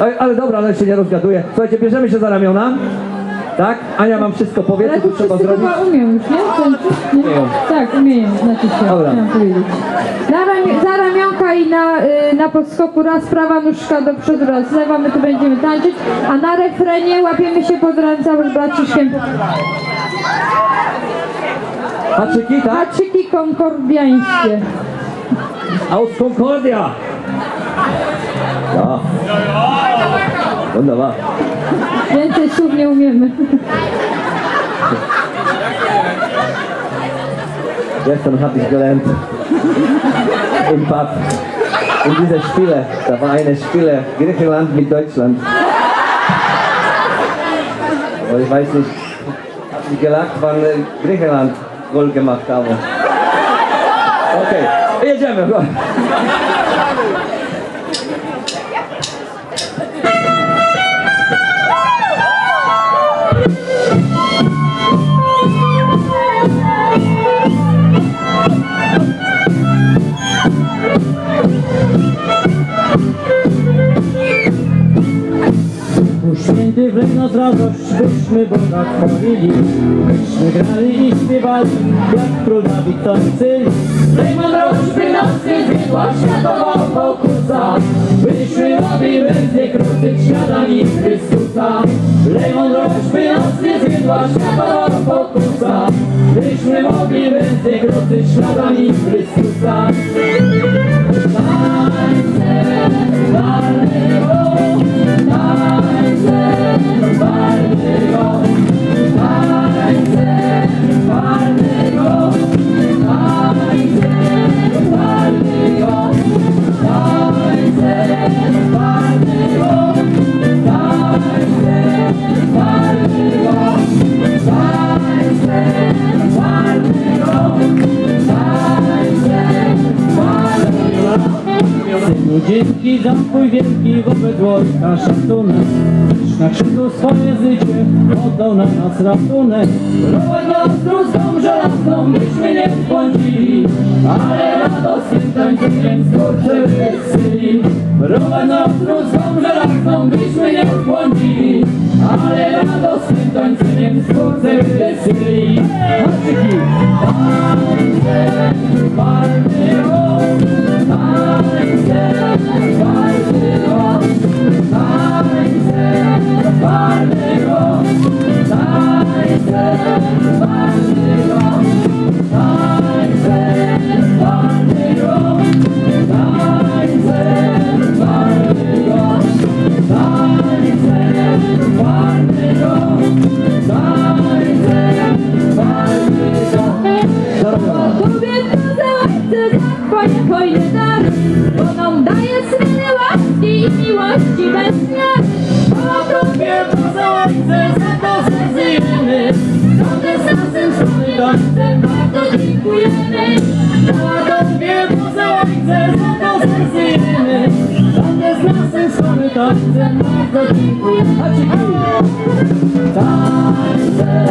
Oj, ale dobra, ale się nie rozgaduję. Słuchajcie, bierzemy się za ramiona. Tak? Ania mam wszystko powie, Ale co to tu trzeba wszyscy zrobić. chyba umieją już, nie? Tańczyć, nie? Umieją. Tak, umieją, znaczy się, Dobra. chciałam powiedzieć. Na rami- za ramionka i na, y, na podskoku raz prawa nóżka do przodu, raz lewa, my tu będziemy tańczyć, a na refrenie łapiemy się pod ręce z braciszkiem. Haczyki, tak? Haczyki konkordiańskie. Aus Concordia! Ja. Wunderbar. Więcej słów nie umiemy. Gestern habe ich gelernt im Pub. In dieser Spiele, da war eine Spiele Griechenland mit Deutschland. Aber ich weiß nicht, hab mich gelacht, wann Griechenland Goal gemacht haben. Okay, jedziemy. Radość, byśmy Boga chwalili Byśmy grali i śpiewali, jak król Dawid tańczyli Rejman rożby nas zwiedła światowa pokusa Byśmy mogli więcej krótych śniadani Chrystusa. Rejman rożby nas zwiedła światowa pokusa Byśmy mogli więcej krótych śniadani Chrystusa wobec wojska szacunek. Dziś na krzyżu swoje życie oddał na nas ratunek. Prowadź nas truską żelazną, byśmy nie błądzili Ale radosnym tańcem skurczy wysyli Prowadź nas truską żelazną, byśmy nie błądzili Ale radosnym tańcem skurczy wysyli Haczyki! Tańce, walny Kobieta za ojce zapłać hojny dar, bo nam daje i miłości bez miar. O Kobieta za ojce, za to zezjemy, za te bardzo dziękujemy. Za za za to zezjemy, za te nasem swój tańcem bardzo dziękujemy. Tańce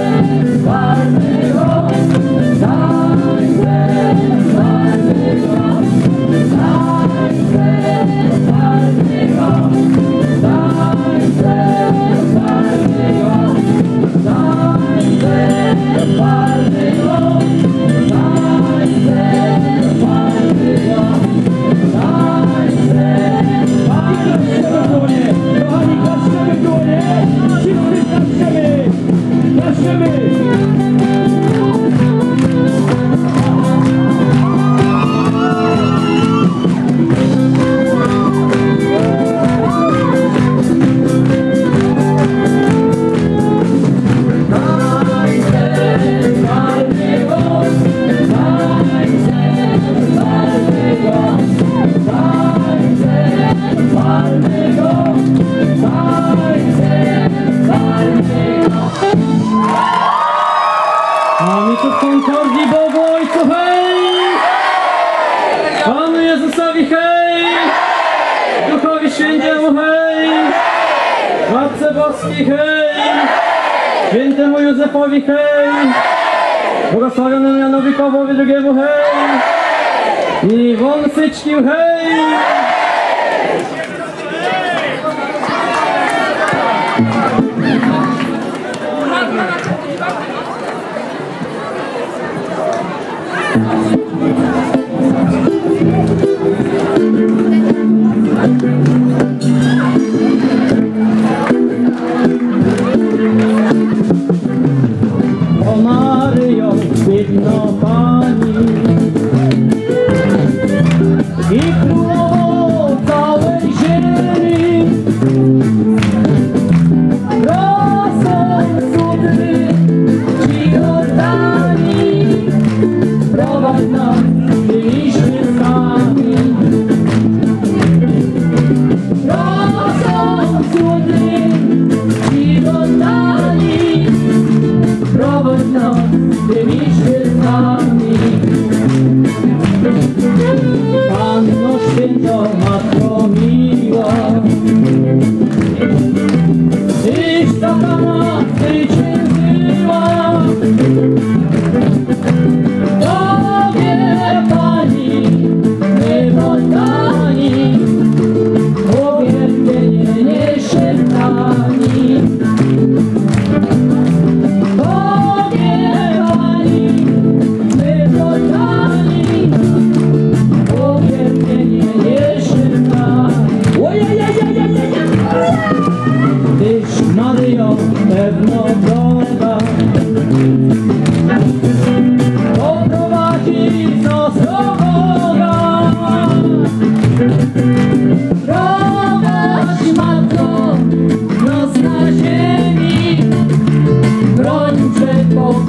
Polski, hej! Świętemu Józefowi, hej! Błogosławionemu Janowi Pawłowi hej! I Won hej!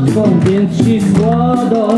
nocą, więc ci słodo